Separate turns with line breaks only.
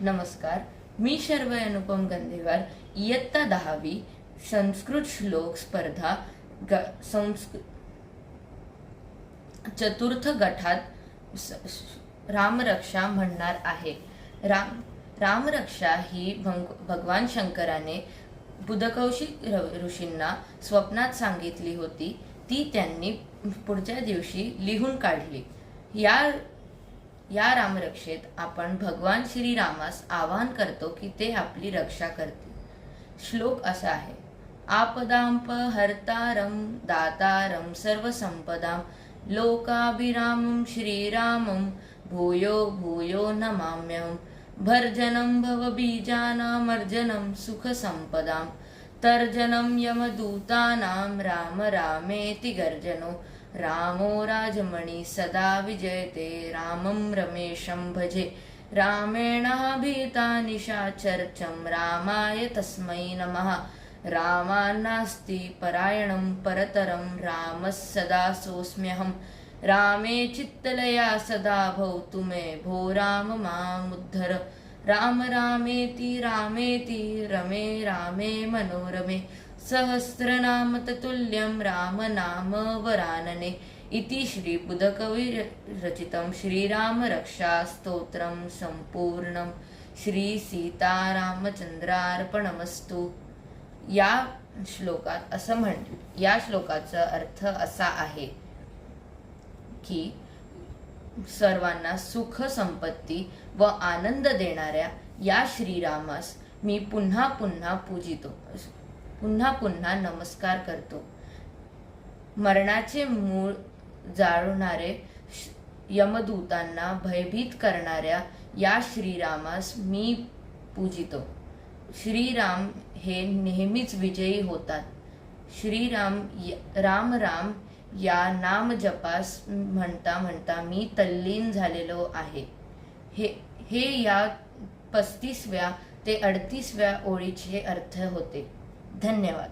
नमस्कार मी शर्वय अनुपम गंधेवार इयत्ता दहावी संस्कृत श्लोक स्पर्धा ग संस्कृ चतुर्थ गटात रामरक्षा म्हणणार आहे. राम रामरक्षा ही भंग भगवान शंकराने बुधकौशिक ऋषींना स्वप्नात सांगितली होती. ती त्यांनी पुढच्या दिवशी लिहून काढली. या या रामरक्षेत आपण भगवान श्रीरामास आवाहन करतो की ते आपली रक्षा करतील. श्लोक असा आहे. आपदांप हर्तारम दातारम सर्व संपदाम लोकाभिरामं श्रीरामं भूयो भूयो नमाम्यहं भर्जनं भवबीजानामर्जनं सुखसम्पदां तर्जनं यमदूतानां राम रामेति गर्जनो रामो राजमणि सदा विजयते रामं रमेशं भजे। रामेण निशाचर्चं रामाय तस्मै नमः। रामान्नास्ति परायणं परतरं रामः सदा सोऽस्म्यहं। रामे चित्तलया सदा भवतु मे भो राम मामुद्धर। राम रामेति रामेति रमे रामे मनोरमे। सहस्रनाम ततुल्यं राम नाम वरानने। इति श्रीबुधकवि रचितं श्रीरामरक्षास्तोत्रं सम्पूर्णं श्रीसीतारामचंद्रार्पणमस्तु या श्लोकात असं म्हण या श्लोकाचा अर्थ असा आहे की सर्वांना सुख संपत्ती व आनंद देणाऱ्या या श्रीरामास मी पुन्हा पुन्हा पूजितो. पुन्हा पुन्हा नमस्कार करतो. मरणाचे मूळ जाळणारे श- यमदूतांना भयभीत करणाऱ्या या श्रीरामास मी पूजितो. श्रीराम हे नेहमीच विजयी होतात. श्रीराम राम राम या नाम जपास म्हणता म्हणता मी तल्लीन झालेलो आहे. हे हे या पस्तीसव्या ते अडतीसव्या ओळीचे अर्थ होते. धन्यवाद.